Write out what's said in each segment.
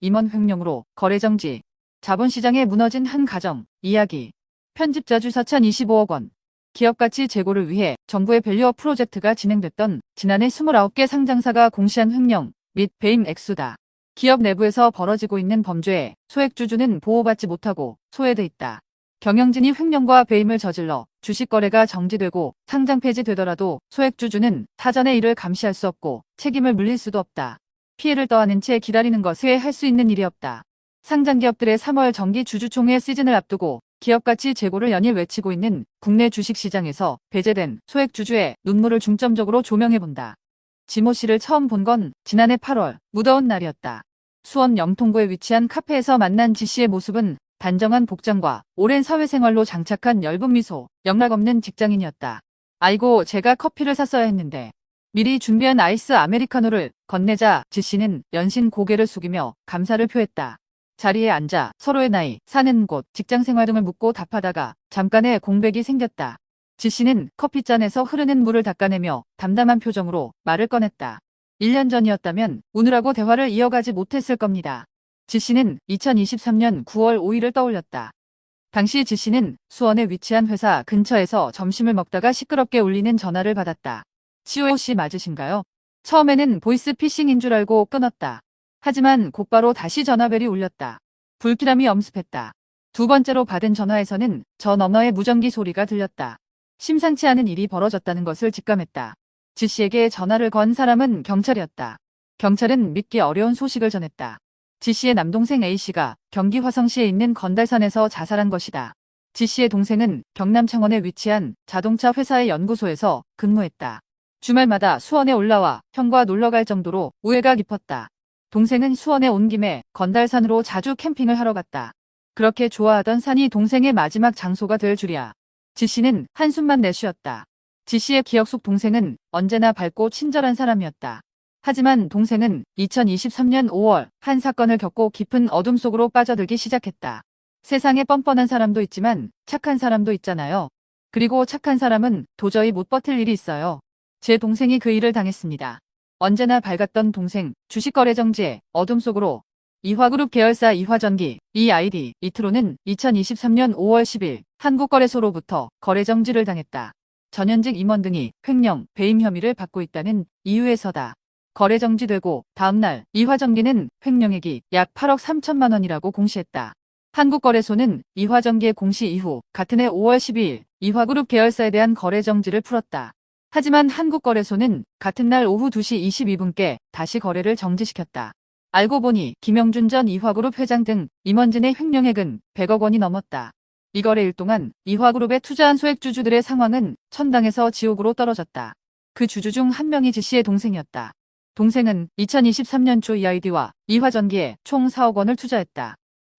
임원 횡령으로 거래 정지. 자본시장에 무너진 한 가정. 이야기. 편집자 주 4,025억 원. 기업 가치 제고를 위해 정부의 밸류업 프로젝트가 진행됐던 지난해 29개 상장사가 공시한 횡령 및 배임 액수다. 기업 내부에서 벌어지고 있는 범죄에 소액주주는 보호받지 못하고 소외돼 있다. 경영진이 횡령과 배임을 저질러 주식 거래가 정지되고 상장 폐지되더라도 소액주주는 사전에 이를 감시할 수 없고 책임을 물릴 수도 없다. 피해를 떠안은 채 기다리는 것에 할 수 있는 일이 없다. 상장 기업들의 3월 정기 주주총회 시즌을 앞두고 기업 가치 재고를 연일 외치고 있는 국내 주식시장에서 배제된 소액 주주의 눈물을 중점적으로 조명해본다. 지모 씨를 처음 본 건 지난해 8월 무더운 날이었다. 수원 영통구에 위치한 카페에서 만난 지 씨의 모습은 단정한 복장과 오랜 사회생활로 장착한 엷은 미소, 영락 없는 직장인이었다. 아이고 제가 커피를 샀어야 했는데 미리 준비한 아이스 아메리카노를 건네자 지 씨는 연신 고개를 숙이며 감사를 표했다. 자리에 앉아 서로의 나이, 사는 곳, 직장 생활 등을 묻고 답하다가 잠깐의 공백이 생겼다. 지 씨는 커피잔에서 흐르는 물을 닦아내며 담담한 표정으로 말을 꺼냈다. 1년 전이었다면 우느라고 대화를 이어가지 못했을 겁니다. 지 씨는 2023년 9월 5일을 떠올렸다. 당시 지 씨는 수원에 위치한 회사 근처에서 점심을 먹다가 시끄럽게 울리는 전화를 받았다. 씨 맞으신가요? 처음에는 보이스 피싱인 줄 알고 끊었다. 하지만 곧바로 다시 전화벨이 울렸다. 불길함이 엄습했다. 두 번째로 받은 전화에서는 저 너머의 무전기 소리가 들렸다. 심상치 않은 일이 벌어졌다는 것을 직감했다. 지 씨에게 전화를 건 사람은 경찰이었다. 경찰은 믿기 어려운 소식을 전했다. 지 씨의 남동생 A씨가 경기 화성시에 있는 건달산에서 자살한 것이다. 지 씨의 동생은 경남 창원에 위치한 자동차 회사의 연구소에서 근무했다. 주말마다 수원에 올라와 형과 놀러 갈 정도로 우애가 깊었다. 동생은 수원에 온 김에 건달산으로 자주 캠핑을 하러 갔다. 그렇게 좋아하던 산이 동생의 마지막 장소가 될 줄이야. 지 씨는 한숨만 내쉬었다. 지 씨의 기억 속 동생은 언제나 밝고 친절한 사람이었다. 하지만 동생은 2023년 5월 한 사건을 겪고 깊은 어둠 속으로 빠져들기 시작했다. 세상에 뻔뻔한 사람도 있지만 착한 사람도 있잖아요. 그리고 착한 사람은 도저히 못 버틸 일이 있어요. 제 동생이 그 일을 당했습니다. 언제나 밝았던 동생, 주식거래 정지에 어둠 속으로 이화그룹 계열사 이화전기, EID, 이트로는 2023년 5월 10일 한국거래소로부터 거래 정지를 당했다. 전현직 임원 등이 횡령, 배임 혐의를 받고 있다는 이유에서다. 거래 정지되고 다음날 이화전기는 횡령액이 약 8억 3천만 원이라고 공시했다. 한국거래소는 이화전기의 공시 이후 같은 해 5월 12일 이화그룹 계열사에 대한 거래 정지를 풀었다. 하지만 한국거래소는 같은 날 오후 2시 22분께 다시 거래를 정지시켰다. 알고 보니 김영준 전 이화그룹 회장 등 임원진의 횡령액은 100억 원이 넘었다. 이 거래일 동안 이화그룹에 투자한 소액 주주들의 상황은 천당에서 지옥으로 떨어졌다. 그 주주 중 한 명이 지 씨의 동생이었다. 동생은 2023년 초 EID와 이화전기에 총 4억 원을 투자했다.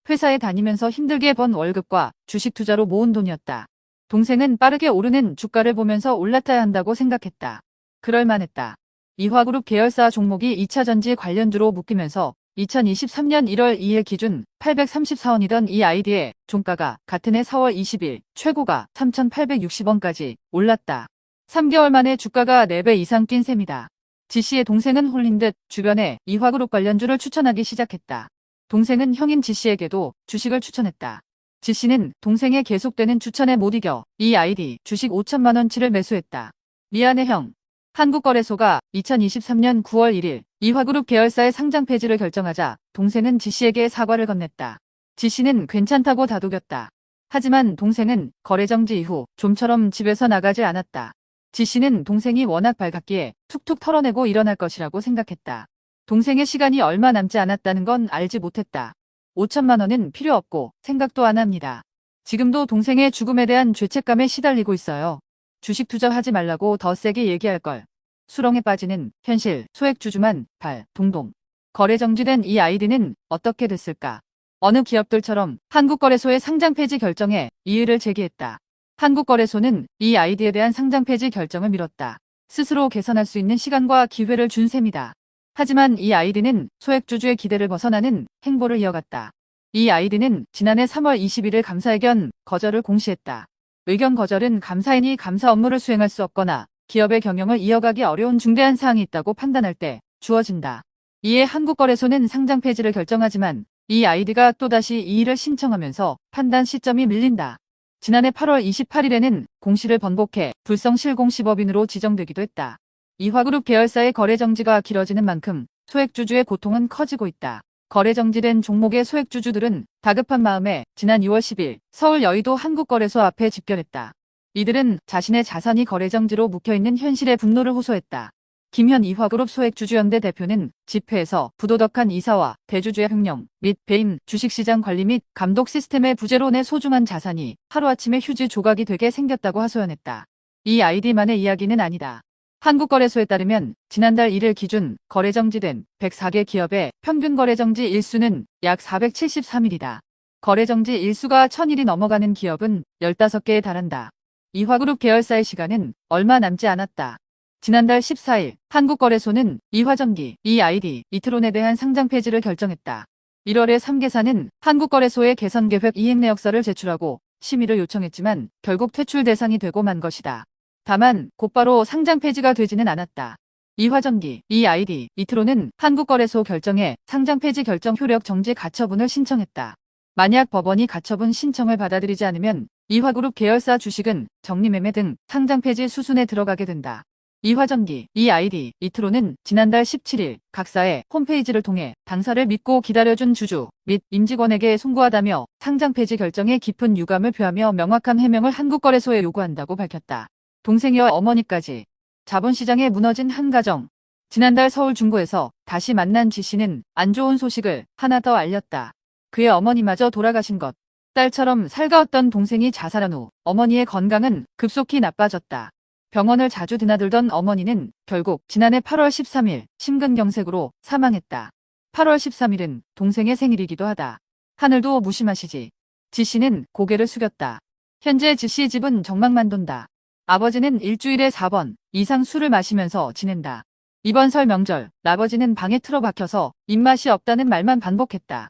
회사에 다니면서 힘들게 번 월급과 주식 투자로 모은 돈이었다. 동생은 빠르게 오르는 주가를 보면서 올라타야 한다고 생각했다. 그럴만했다. 이화그룹 계열사 종목이 2차 전지 관련주로 묶이면서 2023년 1월 2일 기준 834원이던 이 아이디의 종가가 같은 해 4월 20일 최고가 3,860원까지 올랐다. 3개월 만에 주가가 4배 이상 뛴 셈이다. 지 씨의 동생은 홀린 듯 주변에 이화그룹 관련주를 추천하기 시작했다. 동생은 형인 지 씨에게도 주식을 추천했다. 지 씨는 동생의 계속되는 추천에 못 이겨 이 아이디 주식 5천만 원치를 매수했다. 미안해 형. 한국거래소가 2023년 9월 1일 이화그룹 계열사의 상장 폐지를 결정하자 동생은 지 씨에게 사과를 건넸다. 지 씨는 괜찮다고 다독였다. 하지만 동생은 거래 정지 이후 좀처럼 집에서 나가지 않았다. 지 씨는 동생이 워낙 밝았기에 툭툭 털어내고 일어날 것이라고 생각했다. 동생의 시간이 얼마 남지 않았다는 건 알지 못했다. 5천만 원은 필요 없고 생각도 안 합니다. 지금도 동생의 죽음에 대한 죄책감에 시달리고 있어요. 주식 투자하지 말라고 더 세게 얘기할 걸. 수렁에 빠지는 현실 소액 주주만 발 동동. 거래 정지된 이 아이디는 어떻게 됐을까? 어느 기업들처럼 한국거래소의 상장 폐지 결정에 이의를 제기했다. 한국거래소는 이 아이디에 대한 상장 폐지 결정을 미뤘다. 스스로 개선할 수 있는 시간과 기회를 준 셈이다. 하지만 이 아이디는 소액주주의 기대를 벗어나는 행보를 이어갔다. 이 아이디는 지난해 3월 21일 감사의견 거절을 공시했다. 의견 거절은 감사인이 감사 업무를 수행할 수 없거나 기업의 경영을 이어가기 어려운 중대한 사항이 있다고 판단할 때 주어진다. 이에 한국거래소는 상장 폐지를 결정하지만 이 아이디가 또다시 이의를 신청하면서 판단 시점이 밀린다. 지난해 8월 28일에는 공시를 번복해 불성실공시법인으로 지정되기도 했다. 이화그룹 계열사의 거래 정지가 길어지는 만큼 소액주주의 고통은 커지고 있다. 거래 정지된 종목의 소액주주들은 다급한 마음에 지난 2월 10일 서울 여의도 한국거래소 앞에 집결했다. 이들은 자신의 자산이 거래 정지로 묵혀있는 현실에 분노를 호소했다. 김현 이화그룹 소액주주연대 대표는 집회에서 부도덕한 이사와 대주주의 횡령 및 배임, 주식시장 관리 및 감독 시스템의 부재로 내 소중한 자산이 하루아침에 휴지 조각이 되게 생겼다고 하소연했다. 이 아이디만의 이야기는 아니다. 한국거래소에 따르면 지난달 1일 기준 거래 정지된 104개 기업의 평균 거래 정지 일수는 약 473일이다. 거래 정지 일수가 1000일이 넘어가는 기업은 15개에 달한다. 이화그룹 계열사의 시간은 얼마 남지 않았다. 지난달 14일 한국거래소는 이화전기, 이아이디, 이트론에 대한 상장 폐지를 결정했다. 1월에 3개사는 한국거래소에 개선계획 이행 내역서를 제출하고 심의를 요청했지만 결국 퇴출 대상이 되고 만 것이다. 다만 곧바로 상장 폐지가 되지는 않았다. 이화전기, 이아이디, 이트론은 한국거래소 결정에 상장 폐지 결정 효력 정지 가처분을 신청했다. 만약 법원이 가처분 신청을 받아들이지 않으면 이화그룹 계열사 주식은 정리매매 등 상장 폐지 수순에 들어가게 된다. 이화전기, 이아이디, 이트로는 지난달 17일 각사의 홈페이지를 통해 당사를 믿고 기다려준 주주 및 임직원에게 송구하다며 상장 폐지 결정에 깊은 유감을 표하며 명확한 해명을 한국거래소에 요구한다고 밝혔다. 동생이와 어머니까지 자본시장에 무너진 한 가정. 지난달 서울 중구에서 다시 만난 지 씨는 안 좋은 소식을 하나 더 알렸다. 그의 어머니마저 돌아가신 것. 딸처럼 살가웠던 동생이 자살한 후 어머니의 건강은 급속히 나빠졌다. 병원을 자주 드나들던 어머니는 결국 지난해 8월 13일 심근경색으로 사망했다. 8월 13일은 동생의 생일이기도 하다. 하늘도 무심하시지. 지 씨는 고개를 숙였다. 현재 지 씨의 집은 정막만 돈다. 아버지는 일주일에 4번 이상 술을 마시면서 지낸다. 이번 설 명절 아버지는 방에 틀어박혀서 입맛이 없다는 말만 반복했다.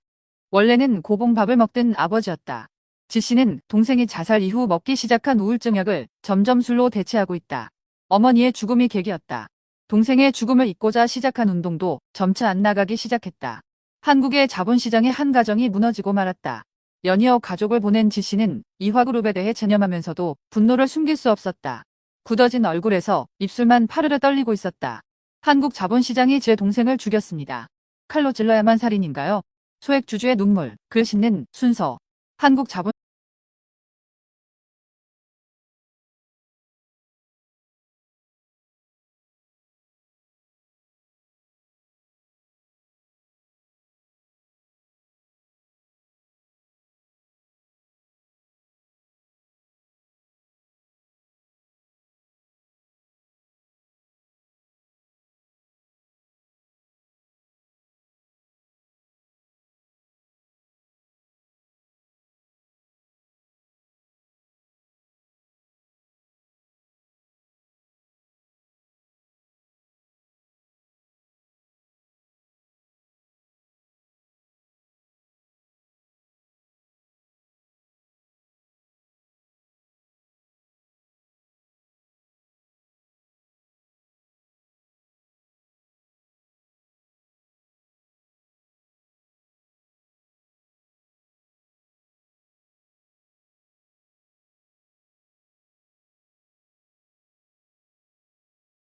원래는 고봉밥을 먹던 아버지였다. 지 씨는 동생이 자살 이후 먹기 시작한 우울증 약을 점점 술로 대체하고 있다. 어머니의 죽음이 계기였다. 동생의 죽음을 잊고자 시작한 운동도 점차 안 나가기 시작했다. 한국의 자본시장의 한 가정이 무너지고 말았다. 연이어 가족을 보낸 지 씨는 이화그룹에 대해 체념하면서도 분노를 숨길 수 없었다. 굳어진 얼굴에서 입술만 파르르 떨리고 있었다. 한국 자본시장이 제 동생을 죽였습니다. 칼로 찔러야만 살인인가요? 소액주주의 눈물, 글 싣는 순서. 한국 자본